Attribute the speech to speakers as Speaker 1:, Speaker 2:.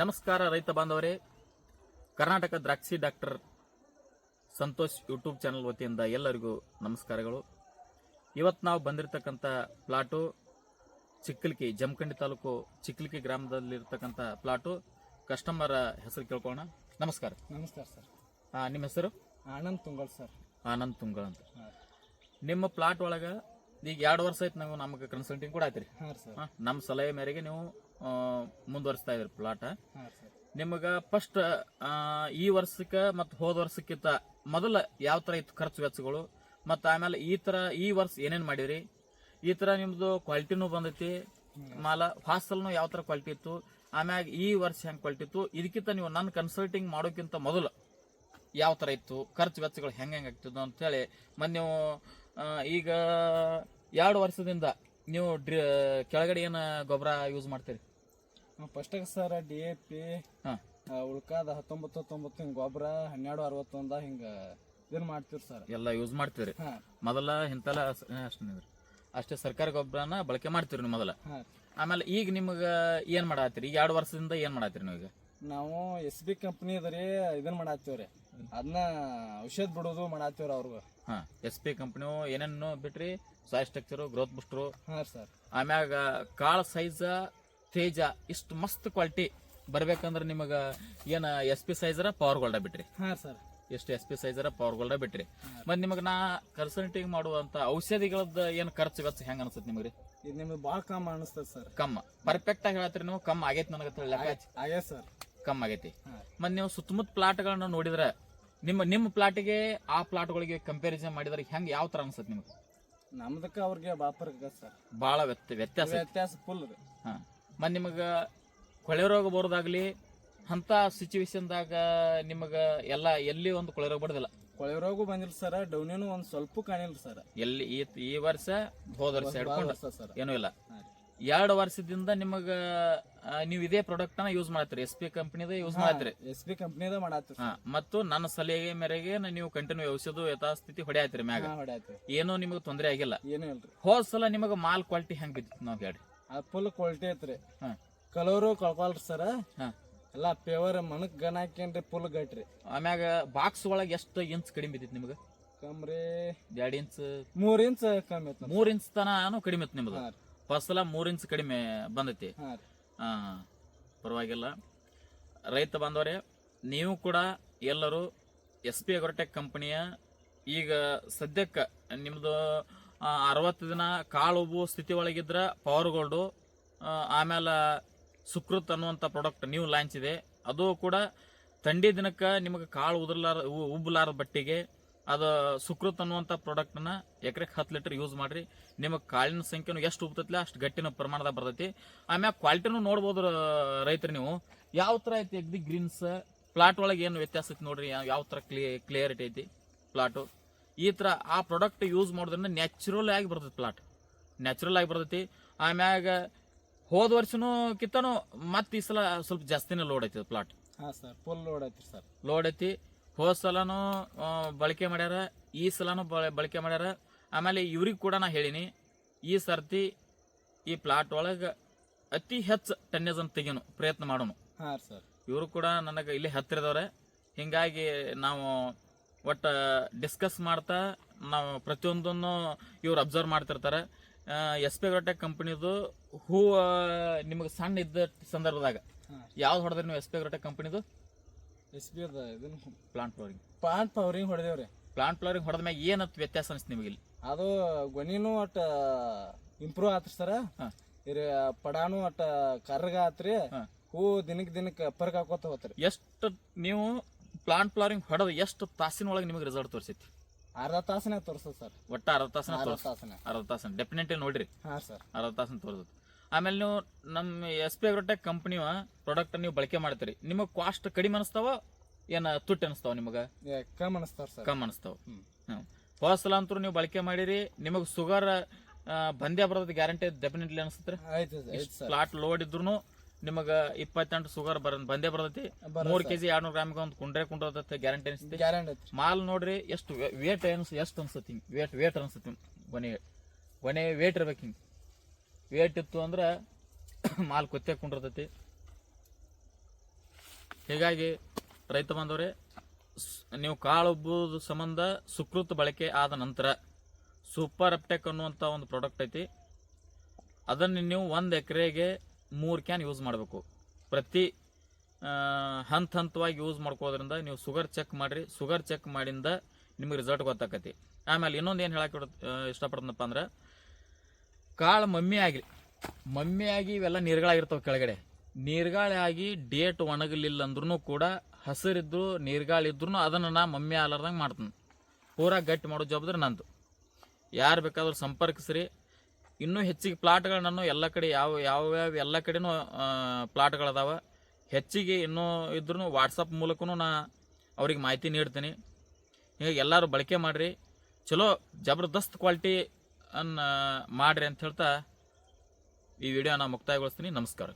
Speaker 1: ನಮಸ್ಕಾರ ರೈತ ಬಾಂಧವರೇ. ಕರ್ನಾಟಕ ದ್ರಾಕ್ಷಿ ಡಾಕ್ಟರ್ ಸಂತೋಷ್ ಯೂಟ್ಯೂಬ್ ಚಾನಲ್ ವತಿಯಿಂದ ಎಲ್ಲರಿಗೂ ನಮಸ್ಕಾರಗಳು. ಇವತ್ತು ನಾವು ಬಂದಿರತಕ್ಕಂಥ ಪ್ಲಾಟು ಚಿಕ್ಕಲಿಕಿ ಜಮಖಂಡಿ ತಾಲೂಕು ಚಿಕ್ಕಲಿಕಿ ಗ್ರಾಮದಲ್ಲಿರ್ತಕ್ಕಂಥ ಪ್ಲಾಟು. ಕಸ್ಟಮರ್ ಹೆಸರು ಕೇಳ್ಕೊಳ್ಳೋಣ. ನಮಸ್ಕಾರ.
Speaker 2: ನಮಸ್ಕಾರ ಸರ್.
Speaker 1: ನಿಮ್ಮ ಹೆಸರು?
Speaker 2: ಆನಂದ್ ತುಂಗಲ್ ಸರ್.
Speaker 1: ಆನಂದ್ ತುಂಗಲ್ ಅಂತ. ನಿಮ್ಮ ಪ್ಲಾಟ್ ಒಳಗೆ ಈಗ ಎರಡು ವರ್ಷ ಆಯ್ತು ನಾವು ನಮ್ಗೆ ಕನ್ಸಲ್ಟಿಂಗ್ ಕೂಡ ಆಯ್ತು ರೀ.
Speaker 2: ಹಾಂ ಸರ್.
Speaker 1: ನಮ್ಮ ಸಲಹೆ ಮೇರೆಗೆ ನೀವು ಮುಂದುವರಿಸ್ತಾ ಇದ್ರಿ ಪ್ಲಾಟ ನಿಮ್ಗೆ ಫಸ್ಟ್ ಈ ವರ್ಷಕ್ಕೆ ಮತ್ತು ಹೋದ ವರ್ಷಕ್ಕಿಂತ ಮೊದಲ ಯಾವ ತರ ಇತ್ತು ಖರ್ಚು ವೆಚ್ಚಗಳು? ಮತ್ತು ಆಮೇಲೆ ಈ ತರ ಈ ವರ್ಷ ಏನೇನು ಮಾಡಿರಿ ಈ ತರ ನಿಮ್ಮದು ಕ್ವಾಲಿಟಿನೂ ಬಂದೈತಿ ಮಾಲ ಹಾಸ್ಟೆಲ್ನು ಯಾವ ತರ ಕ್ವಾಲಿಟಿ ಇತ್ತು? ಆಮ್ಯಾಗ ಈ ವರ್ಷ ಹೆಂಗೆ ಕ್ವಾಲಿಟಿ ಇತ್ತು? ಇದಕ್ಕಿಂತ ನೀವು ನನ್ನ ಕನ್ಸಲ್ಟಿಂಗ್ ಮಾಡೋಕ್ಕಿಂತ ಮೊದಲು ಯಾವ ತರ ಇತ್ತು? ಖರ್ಚು ವೆಚ್ಚಗಳು ಹೆಂಗೆ ಹೆಂಗ್ ಆಗ್ತಿದ್ದು ಅಂತೇಳಿ ಮತ್ತೆ ನೀವು ಈಗ ಎರಡು ವರ್ಷದಿಂದ ನೀವು ಡ್ರಿ ಕೆಳಗಡೆ ಏನು ಗೊಬ್ಬರ ಯೂಸ್ ಮಾಡ್ತೀರಿ?
Speaker 2: ಫಸ್ಟಾಗ ಸರ್ ಡಿ ಎ ಪಿ
Speaker 1: ಹಾಂ.
Speaker 2: ಉಳ್ಕಾದ ಹತ್ತೊಂಬತ್ತು ಹತ್ತೊಂಬತ್ತು ಹಿಂಗೆ ಗೊಬ್ಬರ ಹನ್ನೆರಡು ಅರವತ್ತೊಂದ ಹಿಂಗೆ ಇದನ್ನ ಮಾಡ್ತೀವಿ ಸರ್.
Speaker 1: ಎಲ್ಲ ಯೂಸ್ ಮಾಡ್ತೀರಿ.
Speaker 2: ಹಾಂ.
Speaker 1: ಮೊದಲ ಇಂತೆಲ್ಲ ಸ- ಅಷ್ಟೇ. ಅಷ್ಟೇ ಸರ್ಕಾರಿ ಗೊಬ್ಬರನ ಬಳಕೆ ಮಾಡ್ತೀರಿ ನೀವು ಮೊದಲ.
Speaker 2: ಹಾಂ.
Speaker 1: ಆಮೇಲೆ ಈಗ ನಿಮಗೆ ಏನು ಮಾಡತ್ತೀರಿ? ಈಗ ಎರಡು ವರ್ಷದಿಂದ ಏನು ಮಾಡತ್ತೀರಿ ನೀವು ಈಗ
Speaker 2: ನಾವು ಎಸ್ ಬಿ ಕಂಪ್ನಿ ರೀ ಇದನ್ನ ಮಾಡತ್ತೀವಿ ರೀ ಅದನ್ನ ಔಷಧ ಬಿಡೋದು ಮಾಡಾತೀವ್ರ ಅವ್ರಿಗೆ.
Speaker 1: ಹಾ ಎಸ್ ಪಿ ಕಂಪ್ನಿ ಏನೇನು ಬಿಟ್ರಿ ಸಾಯ್ ಸ್ಟ್ರಕ್ಚರು ಗ್ರೋತ್ ಬುಸ್ಟ್ರು
Speaker 2: ಹಾಂ ಸರ್.
Speaker 1: ಆಮ್ಯಾಗ ಕಾಳ ಸೈಜ ತೇಜ ಇಷ್ಟು ಮಸ್ತ್ ಕ್ವಾಲಿಟಿ ಬರ್ಬೇಕಂದ್ರೆ ನಿಮಗ ಏನ ಎಸ್ ಪಿ ಸೈಜರ ಪವರ್ ಗೋಲ್ಡ ಬಿಟ್ರಿ.
Speaker 2: ಹಾಂ ಸರ್.
Speaker 1: ಎಷ್ಟು ಎಸ್ ಪಿ ಸೈಜರ ಪವರ್ ಗೋಲ್ಡ ಬಿಟ್ರಿ. ಮತ್ತೆ ನಿಮಗೆ ನಾ ಕನ್ಸಲ್ಟಿಂಗ್ ಮಾಡುವಂತ ಔಷಧಿಗಳದ್ದು ಏನು ಖರ್ಚು ವೆಚ್ಚ ಹೆಂಗ ಅನ್ಸುತ್ತೆ ನಿಮ್ಗೆ
Speaker 2: ಇದು ನಿಮ್ಗೆ ಭಾಳ ಕಮ್ಮಿ ಅನಿಸ್ತದೆ ಸರ್.
Speaker 1: ಕಮ್ಮ ಪರ್ಫೆಕ್ಟ್ ಆಗಿ ಹೇಳತ್ರಿ ನೀವು ಕಮ್ಮ ಆಗೈತಿ ನನಗೆ ಲೆಕ್ಕ ಹಚ್ಚಿ.
Speaker 2: ಆಗೇ ಸರ್.
Speaker 1: ಕಮ್ಮ ಆಗೈತಿ.
Speaker 2: ಮತ್
Speaker 1: ಮತ್ತೆ ನೀವು ಸುತ್ತಮುತ್ತ ಪ್ಲಾಟ್ಗಳನ್ನ ನೋಡಿದ್ರೆ ನಿಮ್ಮ ನಿಮ್ಮ ಪ್ಲಾಟಿಗೆ ಆ ಪ್ಲಾಟ್ಗಳಿಗೆ ಕಂಪ್ಯಾರಿಸನ್ ಮಾಡಿದ್ರೆ ಹೆಂಗೆ ಯಾವ ತರ ಅನ್ಸುತ್ತೆ ನಿಮ್ಗೆ?
Speaker 2: ನಮ್ದಕ್ಕೆ ಅವ್ರಿಗೆ ಬಾಪರ್ಗ ಸರ್
Speaker 1: ಭಾಳ ವ್ಯತ್ಯ ವ್ಯತ್ಯಾಸ ಐತಿ.
Speaker 2: ವ್ಯತ್ಯಾಸ ಫುಲ್ ರೀ.
Speaker 1: ಹಾ. ಮತ್ತೆ ನಿಮಗೆ ಕೊಳೆ ರೋಗ ಬರೋದಾಗ್ಲಿ ಅಂತ ಸಿಚುವೇಶನ್ದಾಗ ನಿಮಗೆ ಎಲ್ಲ ಎಲ್ಲಿ ಒಂದು ಕೊಳೆ ರೋಗ ಬರೋದಿಲ್ಲ.
Speaker 2: ಕೊಳೆ ರೋಗ ಬಂದಿಲ್ಲ ಸರ್ ಡೌನಿನೂ ಒಂದು ಸ್ವಲ್ಪ ಕಾಣಿಲ್ಲ ಸರ್
Speaker 1: ಎಲ್ಲಿ ಈ ಈ ವರ್ಷ ಹೋದ ವರ್ಷ ಹಿಡ್ಕೊಂಡು
Speaker 2: ಸರ್
Speaker 1: ಏನೂ ಇಲ್ಲ.
Speaker 2: ಹಾಂ ರೀ.
Speaker 1: ಎರಡು ವರ್ಷದಿಂದ ನಿಮಗ ನೀವು ಇದೇ ಪ್ರಾಡಕ್ಟ್ನ ಯೂಸ್ ಮಾಡ್ತೀರಿ ಎಸ್ ಪಿ ಕಂಪನಿದ ಯೂಸ್ ಮಾಡ್ತೀರಿ
Speaker 2: ಎಸ್ ಪಿ ಕಂಪನಿದ ಮಾಡತ್ತೀವಿ
Speaker 1: ಹಾ ಮತ್ತು ನನ್ನ ಸಲಹೆ ಮೇರೆಗೆ ನೀವು ಕಂಟಿನ್ಯೂ ಔಷಧ ಯಥಾಸ್ಥಿತಿ ಹೊಡೆಯತ್ರಿ ಮ್ಯಾಗ. ಏನೋ ನಿಮಗೆ ತೊಂದರೆ ಆಗಿಲ್ಲ.
Speaker 2: ಏನೂ ಇಲ್ರಿ.
Speaker 1: ಹೋದ್ ಸಲ ನಿಮಗೆ ಮಾಲ್ ಕ್ವಾಲಿಟಿ ಹೆಂಗ್ ಬಿದ್ದಿತ್ತು ನಾವು ಹೇಳಿ
Speaker 2: ಅದು ಫುಲ್ ಕ್ವಾಲಿಟಿ ಐತ್ರಿ.
Speaker 1: ಹಾ.
Speaker 2: ಕಲರು ಕಳ್ಕೊಲ್ರಿ ಸರ್
Speaker 1: ಹಾ.
Speaker 2: ಎಲ್ಲ ಪೇವರ್ ಮನಕ್ ಗನ್ ಹಾಕ್ಯನ್ರಿ ಫುಲ್ ಗಟ್ರಿ.
Speaker 1: ಆಮ್ಯಾಗ ಬಾಕ್ಸ್ ಒಳಗೆ ಎಷ್ಟು ಇಂಚ್ ಕಡಿಮೆ ಬಿದ್ದಿತ್ತು ನಿಮಗೆ?
Speaker 2: ಕಮ್ರಿ
Speaker 1: ಎರಡು ಇಂಚ್
Speaker 2: ಮೂರ್ ಇಂಚ್ ಕಮ್ಮಿ ಐತ್
Speaker 1: ಮೂರ್ ಇಂಚ್ ತನ ಕಡಿಮೆ ಇತ್ತು ನಿಮ್ದು?
Speaker 2: ಹಾ
Speaker 1: ಮೂರು ಇಂಚ್ ಕಡಿಮೆ ಬಂದೈತಿ.
Speaker 2: ಹಾ
Speaker 1: ಪರವಾಗಿಲ್ಲ. ರೈತ ಬಾಂಧವರೇ ನೀವು ಕೂಡ ಎಲ್ಲರೂ ಎಸ್ ಪಿ ಅಗ್ರೋಟೆಕ್ ಕಂಪನಿಯ ಈಗ ಸದ್ಯಕ್ಕೆ ನಿಮ್ಮದು ಅರವತ್ತು ದಿನ ಕಾಳು ಉಬ್ಬು ಸ್ಥಿತಿ ಒಳಗಿದ್ರೆ ಪವರ್ ಗೋಲ್ಡು ಆಮೇಲೆ ಸುಕೃತ್ ಅನ್ನುವಂಥ ಪ್ರಾಡಕ್ಟ್ ನೀವು ಲಾಂಚ್ ಇದೆ. ಅದು ಕೂಡ ಥಂಡಿ ದಿನಕ್ಕೆ ನಿಮಗೆ ಕಾಳು ಉದರ್ಲಾರ ಉಬ್ಬಲಾರದ ಬಟ್ಟಿಗೆ ಅದು ಸುಕೃತ್ ಅನ್ನುವಂಥ ಪ್ರಾಡಕ್ಟನ್ನು ಎಕರೆಗೆ ಹತ್ತು ಲೀಟರ್ ಯೂಸ್ ಮಾಡ್ರಿ. ನಿಮಗೆ ಕಾಳಿನ ಸಂಖ್ಯೆನೂ ಎಷ್ಟು ಉಬ್ತೈತಿಲ್ಲ ಅಷ್ಟು ಗಟ್ಟಿನ ಪ್ರಮಾಣದಾಗ ಬರ್ತೈತಿ. ಆಮ್ಯಾಗ ಕ್ವಾಲಿಟಿನೂ ನೋಡ್ಬೋದು ರೈತರು ನೀವು. ಯಾವ ಥರ ಐತಿ ಎಗ್ದಿ ಗ್ರೀನ್ಸ್ ಪ್ಲಾಟ್ ಒಳಗೆ ಏನು ವ್ಯತ್ಯಾಸ ಐತಿ ನೋಡ್ರಿ ಯಾವ- ಯಾವ ಥರ ಕ್ಲಿಯ ಕ್ಲಿಯರಿಟಿ ಐತಿ ಪ್ಲಾಟು ಈ ಥರ ಆ ಪ್ರಾಡಕ್ಟ್ ಯೂಸ್ ಮಾಡೋದ್ರಿಂದ ನ್ಯಾಚುರಲ್ ಆಗಿ ಬರ್ತೈತಿ ಪ್ಲಾಟ್ ನ್ಯಾಚುರಲ್ ಆಗಿ ಬರ್ತೈತಿ. ಆಮ್ಯಾಗ ಹೋದ ವರ್ಷನೂ ಕಿತ್ತನೂ ಮತ್ತೆ ಈ ಸಲ ಸ್ವಲ್ಪ ಜಾಸ್ತಿನೇ ಲೋಡ್ ಐತಿ ಪ್ಲಾಟ್
Speaker 2: ಹಾ ಸರ್ ಫುಲ್ ಲೋಡ್ ಐತಿ ಸರ್
Speaker 1: ಲೋಡ್ ಐತಿ. ಹೋದ ಸಲನೂ ಬಳಕೆ ಮಾಡ್ಯಾರ ಈ ಸಲನೂ ಬಳ- ಬಳಕೆ ಮಾಡ್ಯಾರ. ಆಮೇಲೆ ಇವ್ರಿಗೆ ಕೂಡ ನಾ ಹೇಳಿನಿ ಈ ಸರ್ತಿ ಈ ಪ್ಲಾಟ್ ಒಳಗೆ ಅತಿ ಹೆಚ್ಚು ಟನ್ನೇಜ್ ಅಂತ ತೆಗಿಯೋನು ಪ್ರಯತ್ನ ಮಾಡೋನು.
Speaker 2: ಹಾ ಸರ್.
Speaker 1: ಇವರು ಕೂಡ ನನಗೆ ಇಲ್ಲಿ ಹತ್ತಿರದವ್ರೆ. ಹಿಂಗಾಗಿ ನಾವು ಒಟ್ಟು ಡಿಸ್ಕಸ್ ಮಾಡ್ತಾ ನಾವು ಪ್ರತಿಯೊಂದನ್ನು ಇವ್ರು ಅಬ್ಸರ್ವ್ ಮಾಡ್ತಿರ್ತಾರೆ. ಎಸ್ ಪಿ ಗ್ರೋಟೆಕ್ ಕಂಪ್ನಿದು ಹೂ ನಿಮಗೆ ಸಣ್ಣ ಇದ್ದ ಸಂದರ್ಭದಾಗ. ಯಾವ್ದು ಹೊಡೆದ್ರಿ ನೀವು ಎಸ್ ಪಿ ಗ್ರೋಟೆಕ್ ಕಂಪ್ನಿದು
Speaker 2: ಎಸ್ ಬಿ ಅದ ಇದನ್ನ?
Speaker 1: ಪ್ಲಾಂಟ್ ಫ್ಲೋರಿಂಗ್
Speaker 2: ಪ್ಲಾಂಟ್ ಪವರಿಂಗ್ ಹೊಡೆದೇವ್ರಿ.
Speaker 1: ಪ್ಲಾಂಟ್ ಫ್ಲವರಿಂಗ್ ಹೊಡೆದ ಮ್ಯಾಗ ಏನಂತ ವ್ಯತ್ಯಾಸ ಅನಿಸ್ತು ನಿಮಗೆ ಇಲ್ಲಿ?
Speaker 2: ಅದು ಗೊನಿನೂ ಒಟ್ಟು ಇಂಪ್ರೂವ್ ಆತ್ರಿ ಸರ
Speaker 1: ಹಾ.
Speaker 2: ಇರ ಪಡಾನು ಒಟ್ಟು ಕರ್ರಗ ಆತ್ರಿ.
Speaker 1: ಹಾ.
Speaker 2: ಹೂ ದಿನಕ್ ದಿನಕ್ಕೆ ಪರ್ಗ ಹಾಕೋತ ಹೋತ್ರಿ.
Speaker 1: ಎಷ್ಟು ನೀವು ಪ್ಲಾಂಟ್ ಫ್ಲವರಿಂಗ್ ಹೊಡೆದ ಎಷ್ಟು ತಾಸಿನ ಒಳಗೆ ನಿಮಗೆ ರಿಸಲ್ಟ್ ತೋರಿಸೈತಿ?
Speaker 2: ಅರ್ಧ ತಾಸನೇ ತೋರ್ಸದ ಸರ್.
Speaker 1: ಒಟ್ಟ ಅರ್ಧ ತಾಸನ
Speaker 2: ಅರ್ಧ
Speaker 1: ತೋರಿಸ್
Speaker 2: ತಾಸನ್ಯಾಗ
Speaker 1: ಅರ್ಧ ತಾಸನ. ಡೆಫಿನೆಟ್ಲಿ ನೋಡ್ರಿ.
Speaker 2: ಹಾ ಸರ್.
Speaker 1: ಅರ್ಧ ತಾಸನ ತೋರಿಸೋದು. ಆಮೇಲೆ ನೀವು ನಮ್ಮ ಎಸ್ ಪಿ ಅಗ್ರೋಟೆಕ್ ಕಂಪ್ನಿವ ಪ್ರಾಡಕ್ಟ್ ನೀವು ಬಳಕೆ ಮಾಡ್ತೀರಿ. ನಿಮಗೆ ಕಾಸ್ಟ್ ಕಡಿಮೆ ಅನಿಸ್ತಾವ? ಏನು ತುಟ್ಟಿ ಅನಿಸ್ತಾವ ನಿಮಗೆ?
Speaker 2: ಕಮ್ ಅನಿಸ್ತಾವ ಸರ್.
Speaker 1: ಕಮ್ ಅನಿಸ್ತಾವ.
Speaker 2: ಫಸ್ಟ್
Speaker 1: ಹ್ಞೂ ಸಲ ಅಂತೂ ನೀವು ಬಳಕೆ ಮಾಡಿರಿ. ನಿಮಗೆ ಸುಗರ್ ಬಂದೇ ಬರೋದು ಗ್ಯಾರಂಟಿ ಡೆಫಿನೆಟ್ಲಿ
Speaker 2: ಅನಿಸುತ್ತೆ
Speaker 1: ಪ್ಲಾಟ್ ಲೋಡ್ ಇದ್ರು ನಿಮಗೆ ಇಪ್ಪತ್ತೆಂಟು ಸುಗರ್ ಬರ ಬಂದೇ ಬರ್ತೈತಿ. ಮೂರ್ ಕೆಜಿ ಎರಡ್ನೂರು ಗ್ರಾಮ್ಗೆ ಒಂದು ಕುಂಡ್ರೆ ಕುಂಡ್ರತೈತೆ ಗ್ಯಾರಂಟಿ ಅನಿಸ್ತೈತಿ. ಮಾಲ್ ನೋಡ್ರಿ ಎಷ್ಟು ವೇಟ್ ಅನ್ಸ್ ಎಷ್ಟು ಅನ್ಸತಿ ಹಿಂಗೆ? ವೇಟ್ ವೇಟ್ ಅನ್ಸತಿ ಒನೆ ಒನೆ ವೇಟ್ ಇರ್ಬೇಕು ಹಿಂಗೆ. ವೇಟ್ ಇತ್ತು ಅಂದ್ರೆ ಮಾಲ್ ಕೊತ್ತೆ ಕುಂಡಿರ್ತೈತಿ. ಹೀಗಾಗಿ ರೈತ ಬಾಂಧವರೇ ಸ್- ನೀವು ಕಾಳು ಉಬ್ಬುವುದು ಸಂಬಂಧ ಸುಕೃತ ಬಳಕೆ ಆದ ನಂತರ ಸೂಪರ್ ಅಪ್ಟೆಕ್ ಅನ್ನುವಂಥ ಒಂದು ಪ್ರಾಡಕ್ಟ್ ಐತಿ. ಅದನ್ನು ನೀವು ಒಂದು ಎಕರೆಗೆ ಮೂರು ಕ್ಯಾನ್ ಯೂಸ್ ಮಾಡಬೇಕು. ಪ್ರತಿ ಹಂತ ಹಂತವಾಗಿ ಯೂಸ್ ಮಾಡ್ಕೋದ್ರಿಂದ ನೀವು ಶುಗರ್ ಚೆಕ್ ಮಾಡಿರಿ. ಶುಗರ್ ಚೆಕ್ ಮಾಡಿಂದ ನಿಮಗೆ ರಿಸಲ್ಟ್ ಗೊತ್ತಾಕತಿ. ಆಮೇಲೆ ಇನ್ನೊಂದು ಏನು ಹೇಳಕ್ಕೆ ಇಷ್ಟಪಡ್ತನಪ್ಪ ಅಂದ್ರೆ ಕಾಳು ಮಮ್ಮಿ ಆಗಿ ಮಮ್ಮಿ ಆಗಿ ಇವೆಲ್ಲ ನೀರ್ಗಳಾಗಿರ್ತಾವೆ ಕೆಳಗಡೆ. ನೀರ್ಗಾಳಿ ಡೇಟ್ ಒಣಗಲಿಲ್ಲ ಅಂದ್ರೂ ಕೂಡ ಹಸಿರಿದ್ರು ನೀರ್ಗಾಳಿ ಇದ್ರೂ ಅದನ್ನು ನಾ ಮಮ್ಮಿ ಆಲಾರ್ದಂಗೆ ಮಾಡ್ತೀನಿ. ಪೂರ ಗಟ್ಟಿ ಮಾಡೋ ಜವಾಬ್ದಾರಿ ನಂದು. ಯಾರು ಬೇಕಾದ್ರೂ ಸಂಪರ್ಕಿಸ್ರಿ. ಇನ್ನೂ ಹೆಚ್ಚಿಗೆ ಪ್ಲಾಟ್ಗಳು ನಾನು ಎಲ್ಲ ಕಡೆ ಯಾವ ಯಾವ ಎಲ್ಲ ಕಡೆನೂ ಪ್ಲಾಟ್ಗಳದಾವೆ ಹೆಚ್ಚಿಗೆ ಇನ್ನೂ ಇದ್ರೂ ವಾಟ್ಸಪ್ ಮೂಲಕನೂ ನಾ ಅವ್ರಿಗೆ ಮಾಹಿತಿ ನೀಡ್ತೀನಿ. ಹೀಗಾಗಿ ಎಲ್ಲರೂ ಬಳಕೆ ಮಾಡಿರಿ. ಚಲೋ, ಜಬರ್ದಸ್ತ್ ಕ್ವಾಲಿಟಿ ಅನ್ನ ಮಾಡ್ರಿ ಅಂತ ಹೇಳ್ತಾ ಈ ವಿಡಿಯೋನ ಮುಕ್ತಾಯಗೊಳಿಸ್ತೀನಿ. ನಮಸ್ಕಾರ.